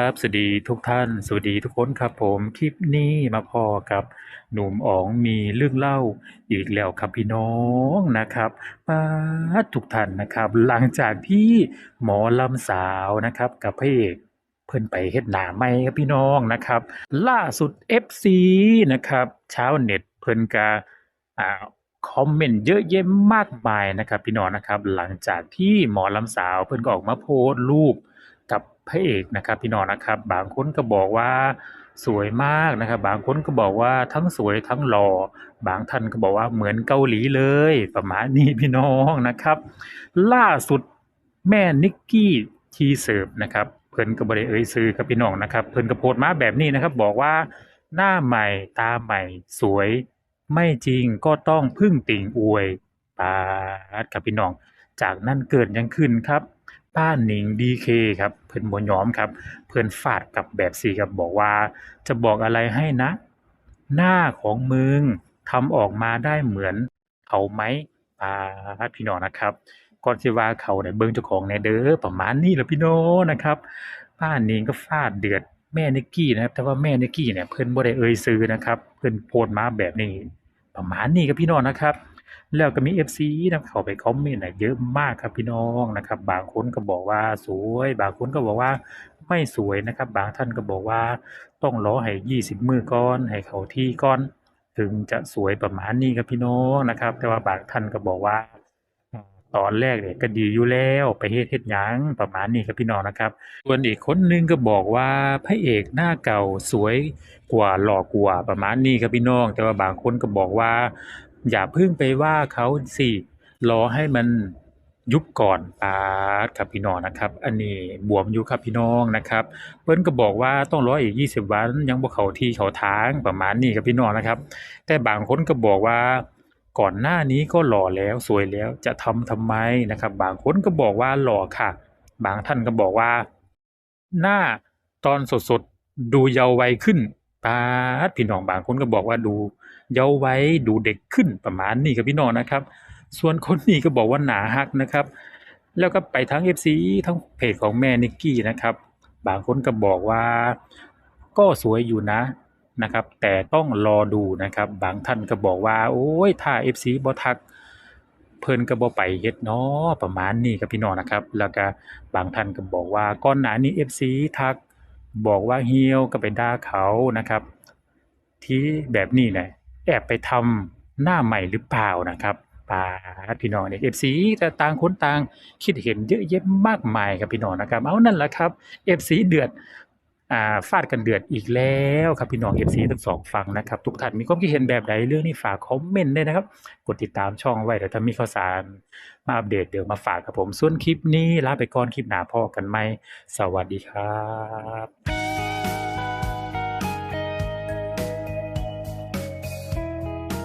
ครับสวัสดีทุกท่าน สวัสดีทุกคนครับผมคลิปนี้มาพอกับ หนุ่มอ๋องมีเรื่องเล่าอีกแล้วครับพี่น้องนะครับมาทุกท่านนะครับ หลังจากที่หมอลำสาวนะครับกับพระเอกเพิ่อนไปเฮ็ดหนาใหม่ครับพี่น้องนะครับ ล่าสุด FC นะครับชาวเน็ตเพิ่อนก็อ่าคอมเมนต์เยอะแยะมากมายนะครับ พี่น้องนะครับ หลังจากที่หมอลำสาวเพิ่อนก็ออกมาโพสต์รูป พระเอกนะครับพี่น้องนะครับ บางคนก็บอกว่าสวยมากนะครับ บางคนก็บอกว่าทั้งสวยทั้งหล่อบางท่านก็บอกว่าเหมือนเกาหลีเลย ประมาณนี้พี่น้องนะครับ ล่าสุดแม่นิกกี้ทีเสิร์ฟนะครับเพิ่นก็บ่ได้เอ่ยชื่อครับพี่น้องนะครับเพิ่นก็โพสต์มาแบบนี้นะครับ บอกว่าหน้าใหม่ตาใหม่สวยไม่จริงก็ต้องพึ่งติ่งอวยปาดครับพี่น้อง จากนั้นเกิดยังขึ้นครับป้าหนิง DK คครับเพิ่อนบ่ยอมครับ เพิ่อนฟาดกับแบบสี่ครับบอกว่า จะบอกอะไรให้นะ หน้าของมึงทำออกมาได้เหมือนเขาไหมปาพี่น้องนะครับก่อนสิว่าเขาเนี่ยเบิ่งเจ้าของแหน่เด้อประมาณนี้แหละพี่น้องนะครับ ป้าหนิงก็ฟาดเดือดแม่นิกกี้นะครับ แต่ว่าแม่นิกกี้เนี่ยเพิ่อนบ่ได้เอ่ยชื่อนะครับ เพิ่นโพสต์มาแบบนี้ ประมาณนี้ครับพี่น้องนะครับ แล้วก็มี FC นะเข้าไปคอมเมนต์น่ะเยอะมากครับพี่น้องนะครับ บางคนก็บอกว่าสวย บางคนก็บอกว่าไม่สวยนะครับ บางท่านก็บอกว่าต้องรอให้ 20 มือก่อนให้เขาที่ก่อน ถึงจะสวยประมาณนี้ครับพี่น้องนะครับ แต่ว่าบางท่านก็บอกว่าตอนแรกเนี่ยก็ดีอยู่แล้วไปเฮ็ดเฮ็ดหยังประมาณนี้ครับพี่น้องนะครับ ส่วนอีกคนนึงก็บอกว่าพระเอกหน้าเก่าสวยกว่าหล่อกว่าประมาณนี้ครับพี่น้อง แต่ว่าบางคนก็บอกว่า อย่าเพิ่งไปว่าเขาสิรอให้มันยุบก่อนปาดครับพี่น้องนะครับ อันนี้บวมอยู่ครับพี่น้องนะครับเพิ่นก็บอกว่าต้องรออีก 20 วันยังบ่เขาที่เขาทางประมาณนี้ครับพี่น้องนะครับ แต่บางคนก็บอกว่าก่อนหน้านี้ก็หล่อแล้วสวยแล้วจะทำทำไมนะครับ บางคนก็บอกว่าหล่อค่ะ บางท่านก็บอกว่า หน้าตอนสดๆดูเยาว์วัยขึ้น ปาดพี่น้องบางคนก็บอกว่าดูเยาว์ไวัยดูเด็กขึ้นประมาณนี้ครับพี่น้องนะครับ ส่วนคนนี้ก็บอกว่าหนาฮักนะครับ แล้วก็ไปทั้ง FC ทั้งเพจของแม่นิกกี้นะครับ บางคนก็บอกว่าก็สวยอยู่นะนะครับ แต่ต้องรอดูนะครับ บางท่านก็บอกว่า โอ้ยถ้า FC บ่ทักเพิ่นก็บ่ไปเฮ็ดเนาะประมาณนี้ครับพี่น้องนะครับ แล้วก็บางท่านก็บอกว่าก่อนหน้านี้ FC ทัก บอกว่าเหี่ยวก็ไปด่าเขานะครับ ที่แบบนี้เนี่ยแอบไปทำหน้าใหม่หรือเปล่านะครับปาพี่น้องเนี่ยเอฟซีแต่ต่างคนต่างคิดเห็นเยอะแยะมากมายครับพี่น้องนะครับ เอานั่นแหละครับ FC เดือด อ่าฟาดกันเดือดอีกแล้วครับพี่น้องเอฟซีทั้งสองฝั่งนะครับ ทุกท่านมีความคิดเห็นแบบใดเรื่องนี้ฝากคอมเมนต์ด้วยนะครับ กดติดตามช่องไว้เดี๋ยวถ้ามีข่าวสารมาอัปเดตเดี๋ยวมาฝากครับผม ส่วนคลิปนี้ลาไปก่อนคลิปหน้าพ่อกันไหมสวัสดีครับ